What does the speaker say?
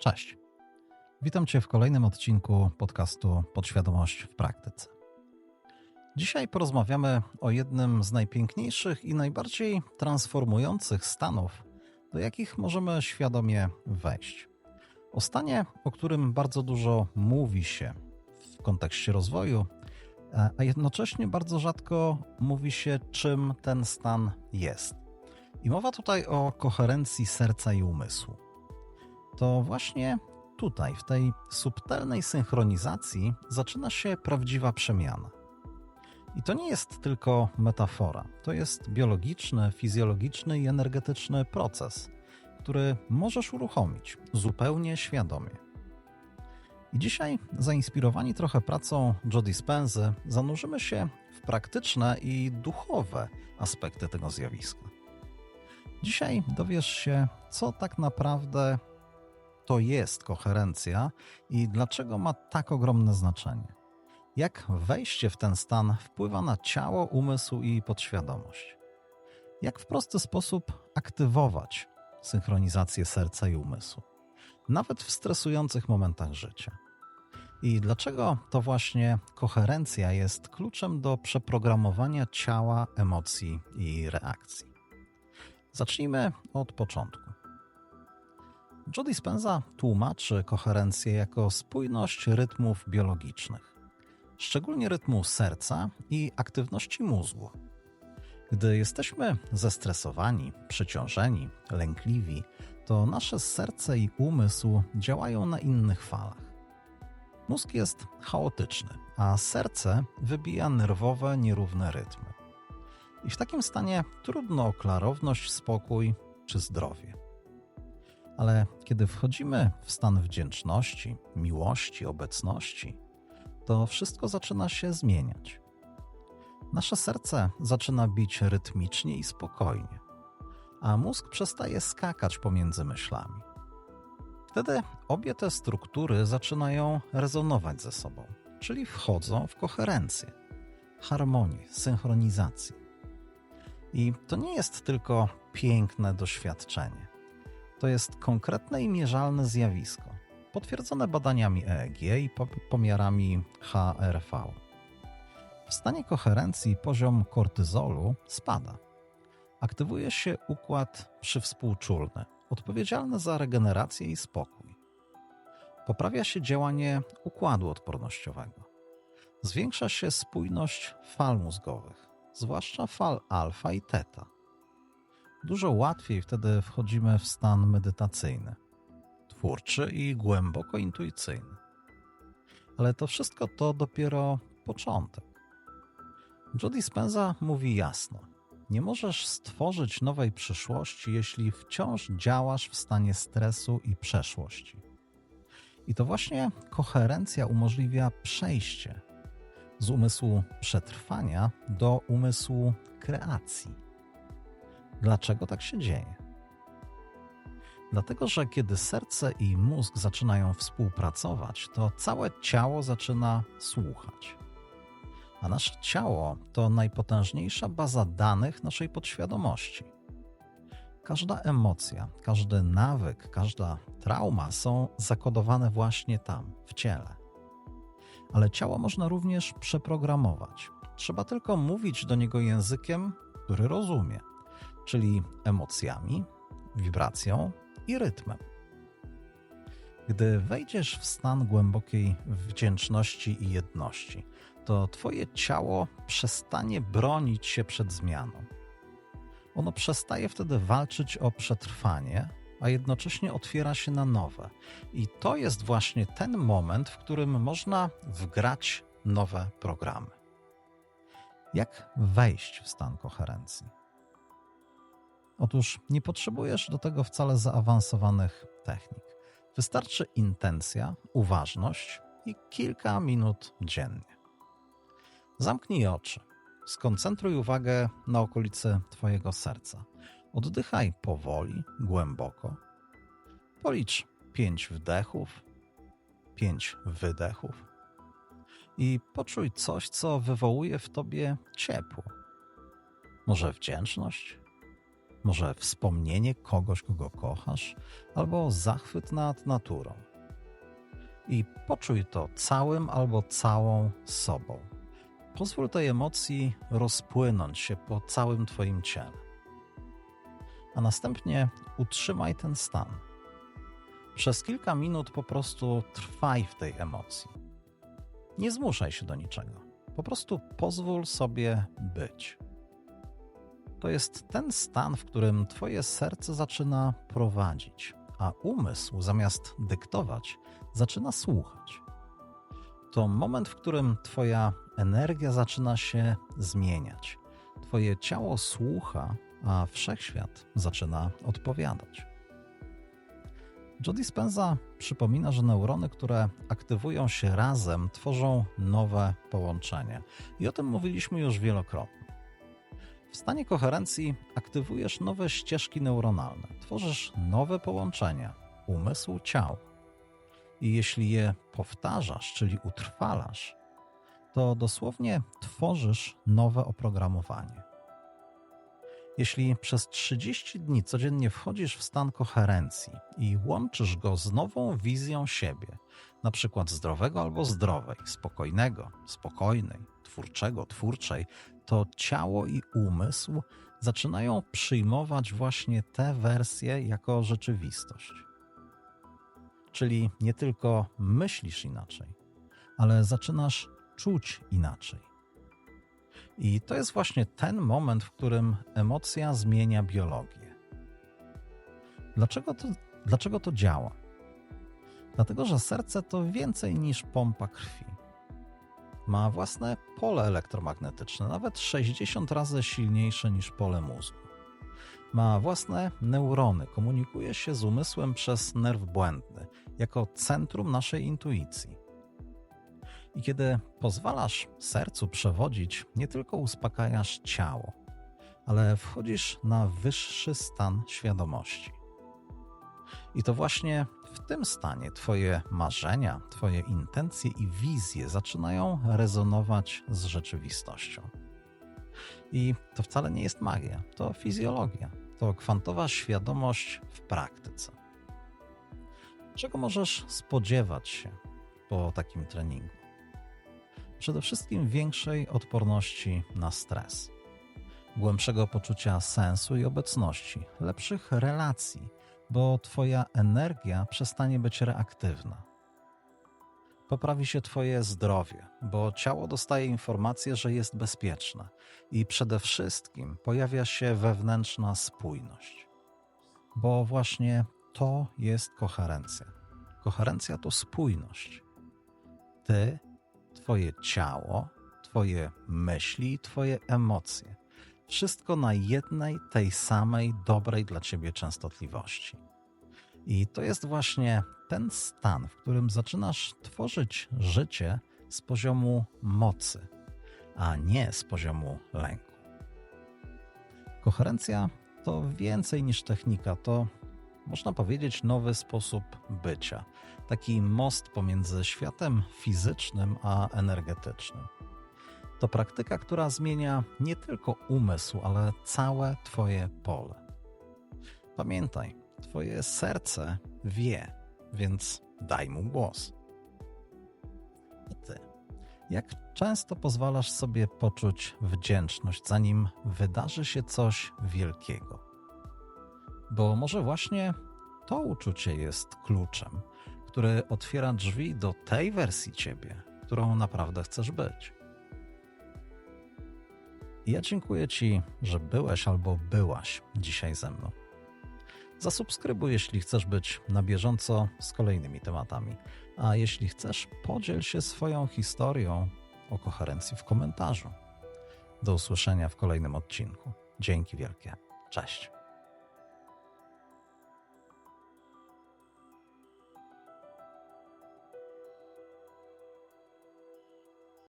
Cześć. Witam Cię w kolejnym odcinku podcastu Podświadomość w praktyce. Dzisiaj porozmawiamy o jednym z najpiękniejszych i najbardziej transformujących stanów, do jakich możemy świadomie wejść. O stanie, o którym bardzo dużo mówi się w kontekście rozwoju, a jednocześnie bardzo rzadko mówi się, czym ten stan jest. I mowa tutaj o koherencji serca i umysłu. To właśnie tutaj, w tej subtelnej synchronizacji, zaczyna się prawdziwa przemiana. I to nie jest tylko metafora, to jest biologiczny, fizjologiczny i energetyczny proces, który możesz uruchomić zupełnie świadomie. I dzisiaj, zainspirowani trochę pracą Joe Dispenzy, zanurzymy się w praktyczne i duchowe aspekty tego zjawiska. Dzisiaj dowiesz się, co tak naprawdę to jest koherencja i dlaczego ma tak ogromne znaczenie. Jak wejście w ten stan wpływa na ciało, umysł i podświadomość. Jak w prosty sposób aktywować synchronizację serca i umysłu, nawet w stresujących momentach życia. I dlaczego to właśnie koherencja jest kluczem do przeprogramowania ciała, emocji i reakcji. Zacznijmy od początku. Joe Dispenza tłumaczy koherencję jako spójność rytmów biologicznych, szczególnie rytmu serca i aktywności mózgu. Gdy jesteśmy zestresowani, przeciążeni, lękliwi, to nasze serce i umysł działają na innych falach. Mózg jest chaotyczny, a serce wybija nerwowe, nierówne rytmy. I w takim stanie trudno o klarowność, spokój czy zdrowie. Ale kiedy wchodzimy w stan wdzięczności, miłości, obecności, to wszystko zaczyna się zmieniać. Nasze serce zaczyna bić rytmicznie i spokojnie, a mózg przestaje skakać pomiędzy myślami. Wtedy obie te struktury zaczynają rezonować ze sobą, czyli wchodzą w koherencję, harmonię, synchronizację. I to nie jest tylko piękne doświadczenie. To jest konkretne i mierzalne zjawisko, potwierdzone badaniami EEG i pomiarami HRV. W stanie koherencji poziom kortyzolu spada. Aktywuje się układ przywspółczulny, odpowiedzialny za regenerację i spokój. Poprawia się działanie układu odpornościowego. Zwiększa się spójność fal mózgowych, zwłaszcza fal alfa i teta. Dużo łatwiej wtedy wchodzimy w stan medytacyjny, twórczy i głęboko intuicyjny. Ale to wszystko to dopiero początek. Joe Dispenza mówi jasno: Nie możesz stworzyć nowej przyszłości, jeśli wciąż działasz w stanie stresu i przeszłości. I to właśnie koherencja umożliwia przejście z umysłu przetrwania do umysłu kreacji. Dlaczego tak się dzieje? Dlatego, że kiedy serce i mózg zaczynają współpracować, to całe ciało zaczyna słuchać. A nasze ciało to najpotężniejsza baza danych naszej podświadomości. Każda emocja, każdy nawyk, każda trauma są zakodowane właśnie tam, w ciele. Ale ciało można również przeprogramować. Trzeba tylko mówić do niego językiem, który rozumie, czyli emocjami, wibracją i rytmem. Gdy wejdziesz w stan głębokiej wdzięczności i jedności, to Twoje ciało przestanie bronić się przed zmianą. Ono przestaje wtedy walczyć o przetrwanie, a jednocześnie otwiera się na nowe. I to jest właśnie ten moment, w którym można wgrać nowe programy. Jak wejść w stan koherencji? Otóż nie potrzebujesz do tego wcale zaawansowanych technik. Wystarczy intencja, uważność i kilka minut dziennie. Zamknij oczy, skoncentruj uwagę na okolicy Twojego serca. Oddychaj powoli, głęboko. Policz pięć wdechów, pięć wydechów i poczuj coś, co wywołuje w tobie ciepło. Może wdzięczność, może wspomnienie kogoś, kogo kochasz, albo zachwyt nad naturą. I poczuj to całym albo całą sobą. Pozwól tej emocji rozpłynąć się po całym Twoim ciele. A następnie utrzymaj ten stan. Przez kilka minut po prostu trwaj w tej emocji. Nie zmuszaj się do niczego. Po prostu pozwól sobie być. To jest ten stan, w którym Twoje serce zaczyna prowadzić, a umysł zamiast dyktować, zaczyna słuchać. To moment, w którym Twoja energia zaczyna się zmieniać. Twoje ciało słucha, a wszechświat zaczyna odpowiadać. Joe Dispenza przypomina, że neurony, które aktywują się razem, tworzą nowe połączenia. I o tym mówiliśmy już wielokrotnie. W stanie koherencji aktywujesz nowe ścieżki neuronalne, tworzysz nowe połączenia umysł-ciało. I jeśli je powtarzasz, czyli utrwalasz, to dosłownie tworzysz nowe oprogramowanie. Jeśli przez 30 dni codziennie wchodzisz w stan koherencji i łączysz go z nową wizją siebie, na przykład zdrowego albo zdrowej, spokojnego, spokojnej, twórczego, twórczej, to ciało i umysł zaczynają przyjmować właśnie te wersje jako rzeczywistość. Czyli nie tylko myślisz inaczej, ale zaczynasz czuć inaczej. I to jest właśnie ten moment, w którym emocja zmienia biologię. Dlaczego to, dlaczego to działa? Dlatego, że serce to więcej niż pompa krwi. Ma własne pole elektromagnetyczne, nawet 60 razy silniejsze niż pole mózgu. Ma własne neurony, komunikuje się z umysłem przez nerw błędny, jako centrum naszej intuicji. I kiedy pozwalasz sercu przewodzić, nie tylko uspokajasz ciało, ale wchodzisz na wyższy stan świadomości. I to właśnie w tym stanie Twoje marzenia, Twoje intencje i wizje zaczynają rezonować z rzeczywistością. I to wcale nie jest magia, to fizjologia, to kwantowa świadomość w praktyce. Czego możesz spodziewać się po takim treningu? Przede wszystkim większej odporności na stres, głębszego poczucia sensu i obecności, lepszych relacji, bo Twoja energia przestanie być reaktywna. Poprawi się Twoje zdrowie, bo ciało dostaje informację, że jest bezpieczne i przede wszystkim pojawia się wewnętrzna spójność. Bo właśnie to jest koherencja. Koherencja to spójność. Ty Twoje ciało, Twoje myśli, Twoje emocje. Wszystko na jednej, tej samej, dobrej dla Ciebie częstotliwości. I to jest właśnie ten stan, w którym zaczynasz tworzyć życie z poziomu mocy, a nie z poziomu lęku. Koherencja to więcej niż technika, to można powiedzieć, nowy sposób bycia. Taki most pomiędzy światem fizycznym a energetycznym. To praktyka, która zmienia nie tylko umysł, ale całe Twoje pole. Pamiętaj, Twoje serce wie, więc daj mu głos. A Ty, jak często pozwalasz sobie poczuć wdzięczność, zanim wydarzy się coś wielkiego? bo może właśnie to uczucie jest kluczem, który otwiera drzwi do tej wersji ciebie, którą naprawdę chcesz być. Ja dziękuję Ci, że byłeś albo byłaś dzisiaj ze mną. Zasubskrybuj, jeśli chcesz być na bieżąco z kolejnymi tematami. A jeśli chcesz, podziel się swoją historią o koherencji w komentarzu. Do usłyszenia w kolejnym odcinku. Dzięki wielkie. Cześć.